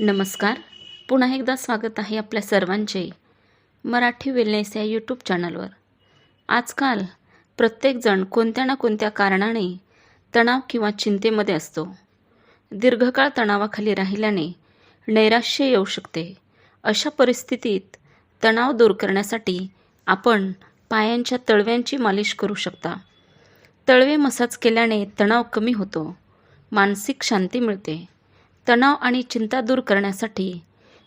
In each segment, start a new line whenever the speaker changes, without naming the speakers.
नमस्कार. पुन्हा एकदा स्वागत आहे आपल्या सर्वांचे मराठी वेलनेस या यूट्यूब चॅनलवर आजकाल प्रत्येकजण कोणत्या ना कोणत्या कारणाने तणाव किंवा चिंतेमध्ये असतो. दीर्घकाळ तणावाखाली राहिल्याने नैराश्य येऊ शकते. अशा परिस्थितीत तणाव दूर करण्यासाठी आपण पायांच्या तळव्यांची मालिश करू शकता. तळवे मसाज केल्याने तणाव कमी होतो. मानसिक शांती मिळते. तणाव आणि चिंता दूर करण्यासाठी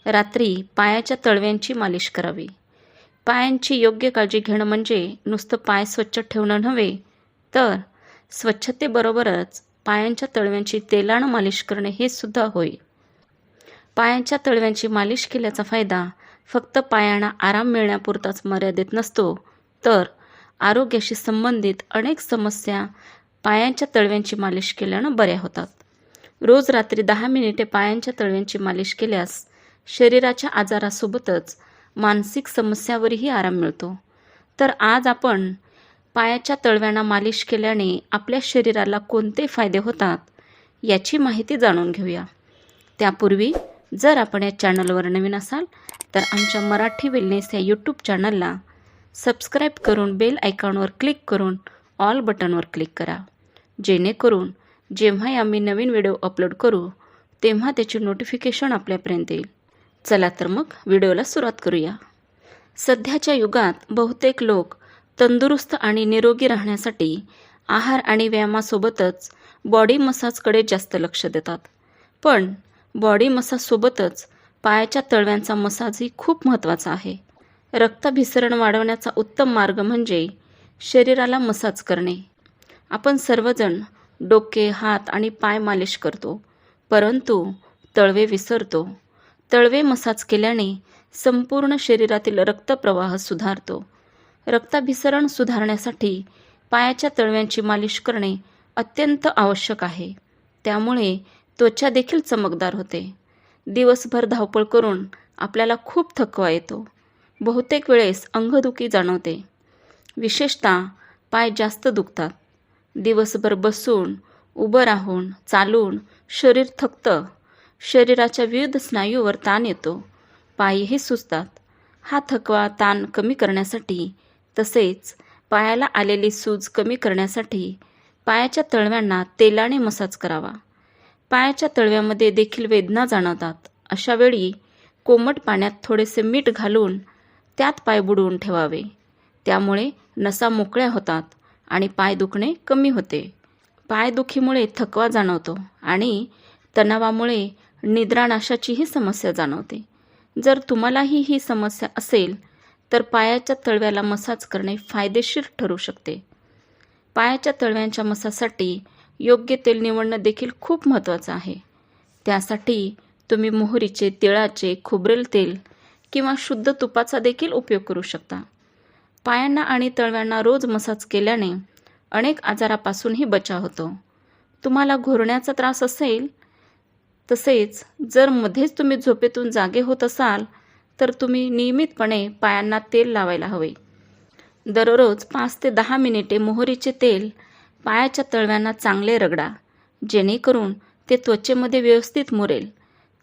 रात्री पायाच्या तळव्यांची मालिश करावी. पायांची योग्य काळजी घेणं म्हणजे नुसतं पाय स्वच्छ ठेवणं नव्हे तर स्वच्छतेबरोबरच पायांच्या तळव्यांची तेलानं मालिश करणे हे सुद्धा होय. पायांच्या तळव्यांची मालिश केल्याचा फायदा फक्त पायांना आराम मिळण्यापुरताच मर्यादित नसतो तर आरोग्याशी संबंधित अनेक समस्या पायांच्या तळव्यांची मालिश केल्यानं बऱ्या होतात. रोज रात्री दहा मिनिटे पायांच्या तळव्यांची मालिश केल्यास शरीराच्या आजारासोबतच मानसिक समस्यावरही आराम मिळतो. तर आज आपण पायाच्या तळव्यांना मालिश केल्याने आपल्या शरीराला कोणते फायदे होतात याची माहिती जाणून घेऊया. त्यापूर्वी जर आपण या चॅनलवर नवीन असाल तर आमच्या मराठी वेलनेस या यूट्यूब चॅनलला सबस्क्राईब करून बेल आयकॉनवर क्लिक करून ऑल बटनवर क्लिक करा. जेणेकरून जेव्हाही आम्ही नवीन व्हिडिओ अपलोड करू तेव्हा त्याची नोटिफिकेशन आपल्यापर्यंत येईल. चला तर मग व्हिडिओला सुरुवात करूया. सध्याच्या युगात बहुतेक लोक तंदुरुस्त आणि निरोगी राहण्यासाठी आहार आणि व्यायामासोबतच बॉडी मसाजकडे जास्त लक्ष देतात. पण बॉडी मसाजसोबतच पायाच्या तळव्यांचा मसाजही खूप महत्त्वाचा आहे. रक्ताभिसरण वाढवण्याचा उत्तम मार्ग म्हणजे शरीराला मसाज करणे. आपण सर्वजण डोके हात आणि पाय मालिश करतो. परंतु तळवे विसरतो. तळवे मसाज केल्याने संपूर्ण शरीरातील रक्तप्रवाह सुधारतो. रक्ताभिसरण सुधारण्यासाठी पायाच्या तळव्यांची मालिश करणे अत्यंत आवश्यक आहे. त्यामुळे त्वचा देखील चमकदार होते. दिवसभर धावपळ करून आपल्याला खूप थकवा येतो. बहुतेक वेळेस अंगदुखी जाणवते. विशेषतः पाय जास्त दुखतात. दिवसभर बसून उभं राहून चालून शरीर थकतं. शरीराच्या विविध स्नायूवर ताण येतो. पायही सुचतात हा थकवा ताण कमी करण्यासाठी तसेच पायाला आलेली सूज कमी करण्यासाठी पायाच्या तळव्यांना तेलाने मसाज करावा. पायाच्या तळव्यामध्ये देखील वेदना जाणवतात. अशा वेळी कोमट पाण्यात थोडेसे मीठ घालून त्यात पाय बुडवून ठेवावे. त्यामुळे नसा मोकळ्या होतात. आणि पाय दुखणे कमी होते. पायदुखीमुळे थकवा जाणवतो आणि तणावामुळे निद्रानाशाचीही समस्या जाणवते. जर तुम्हालाही ही समस्या असेल तर पायाच्या तळव्याला मसाज करणे फायदेशीर ठरू शकते. पायाच्या तळव्यांच्या मसाजसाठी योग्य तेल निवडणं देखील खूप महत्त्वाचं आहे. त्यासाठी तुम्ही मोहरीचे तिळाचे खोबरेल तेल किंवा शुद्ध तुपाचा देखील उपयोग करू शकता. पायांना आणि तळव्यांना रोज मसाज केल्याने अनेक आजारापासूनही बचाव होतो. तुम्हाला घोरण्याचा त्रास असेल तसेच जर मध्येच तुम्ही झोपेतून जागे होत असाल तर तुम्ही नियमितपणे पायांना तेल लावायला हवे. दररोज पाच ते दहा मिनिटे मोहरीचे तेल पायाच्या तळव्यांना चांगले रगडा जेणेकरून ते त्वचेमध्ये व्यवस्थित मुरेल.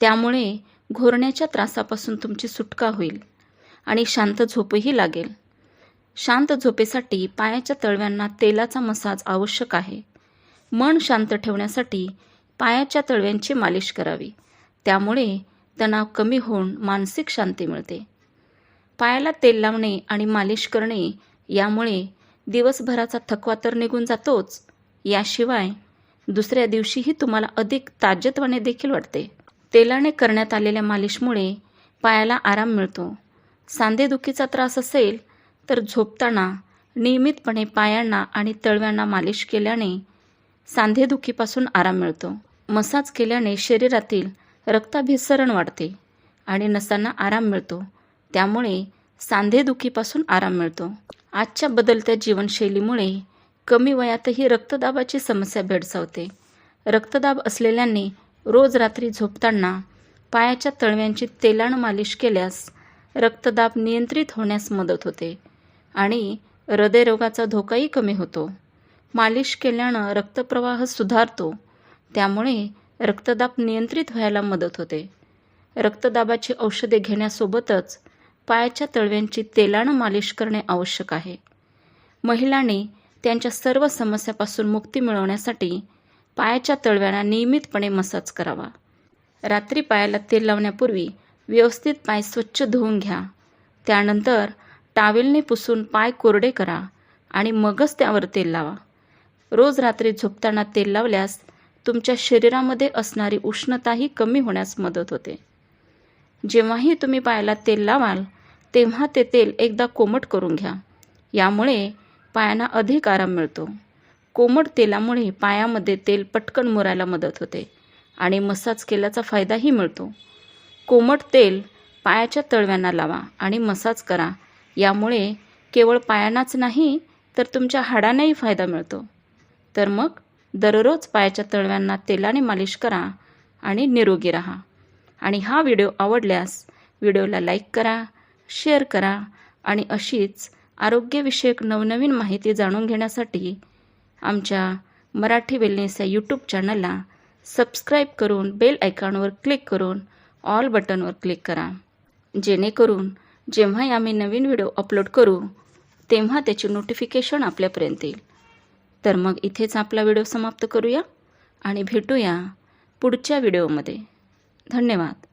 त्यामुळे घोरण्याच्या त्रासापासून तुमची सुटका होईल आणि शांत झोपही लागेल. शांत झोपेसाठी पायाच्या तळव्यांना तेलाचा मसाज आवश्यक आहे. मन शांत ठेवण्यासाठी पायाच्या तळव्यांची मालिश करावी. त्यामुळे तणाव कमी होऊन मानसिक शांती मिळते. पायाला तेल लावणे आणि मालिश करणे यामुळे दिवसभराचा थकवा तर निघून जातोच. याशिवाय दुसऱ्या दिवशीही तुम्हाला अधिक ताजतवाने देखील वाटते. तेलाने करण्यात आलेल्या मालिशमुळे पायाला आराम मिळतो. सांधेदुखीचा त्रास असेल तर झोपताना नियमितपणे पायांना आणि तळव्यांना मालिश केल्याने सांधेदुखीपासून आराम मिळतो. मसाज केल्याने शरीरातील रक्ताभिसरण वाढते आणि नसांना आराम मिळतो. त्यामुळे सांधेदुखीपासून आराम मिळतो. आजच्या बदलत्या जीवनशैलीमुळे कमी वयातही रक्तदाबाची समस्या भेडसावते. रक्तदाब असलेल्यांनी रोज रात्री झोपताना पायाच्या तळव्यांची तेलानं मालिश केल्यास रक्तदाब नियंत्रित होण्यास मदत होते. आणि हृदयरोगाचा धोकाही कमी होतो. मालिश केल्यानं रक्तप्रवाह सुधारतो. त्यामुळे रक्तदाब नियंत्रित व्हायला मदत होते. रक्तदाबाची औषधे घेण्यासोबतच पायाच्या तळव्यांची तेलानं मालिश करणे आवश्यक आहे. महिलांनी त्यांच्या सर्व समस्यापासून मुक्ती मिळवण्यासाठी पायाच्या तळव्यांना नियमितपणे मसाज करावा. रात्री पायाला तेल लावण्यापूर्वी व्यवस्थित पाय स्वच्छ धुवून घ्या. त्यानंतर टावेलने पुसून पाय कोरडे करा आणि मगच त्यावर तेल लावा. रोज रात्री झोपताना तेल लावल्यास तुमच्या शरीरामध्ये असणारी उष्णताही कमी होण्यास मदत होते. जेव्हाही तुम्ही पायाला तेल लावाल तेव्हा ते तेल एकदा कोमट करून घ्या. यामुळे पायांना अधिक आराम मिळतो. कोमट तेलामुळे पायामध्ये तेल पटकन मुरायला मदत होते आणि मसाज केल्याचा फायदाही मिळतो. कोमट तेल पायाच्या तळव्यांना लावा आणि मसाज करा यामुळे केवळ पायांनाच नाही तर तुमच्या हाडांनाही फायदा मिळतो. तर मग दररोज पायाच्या तळव्यांना तेलाने मालिश करा आणि निरोगी राहा. आणि हा व्हिडिओ आवडल्यास व्हिडिओला लाईक करा शेअर करा आणि अशीच आरोग्यविषयक नवनवीन माहिती जाणून घेण्यासाठी आमच्या मराठी वेलनेस या यूट्यूब चॅनलला सबस्क्राईब करून बेल आयकॉनवर क्लिक करून ऑल बटनवर क्लिक करा. जेणेकरून जेव्हाही आम्ही नवीन व्हिडिओ अपलोड करू तेव्हा त्याची नोटिफिकेशन आपल्यापर्यंत येईल. तर मग इथेच आपला व्हिडिओ समाप्त करूया आणि भेटूया पुढच्या व्हिडिओमध्ये. धन्यवाद.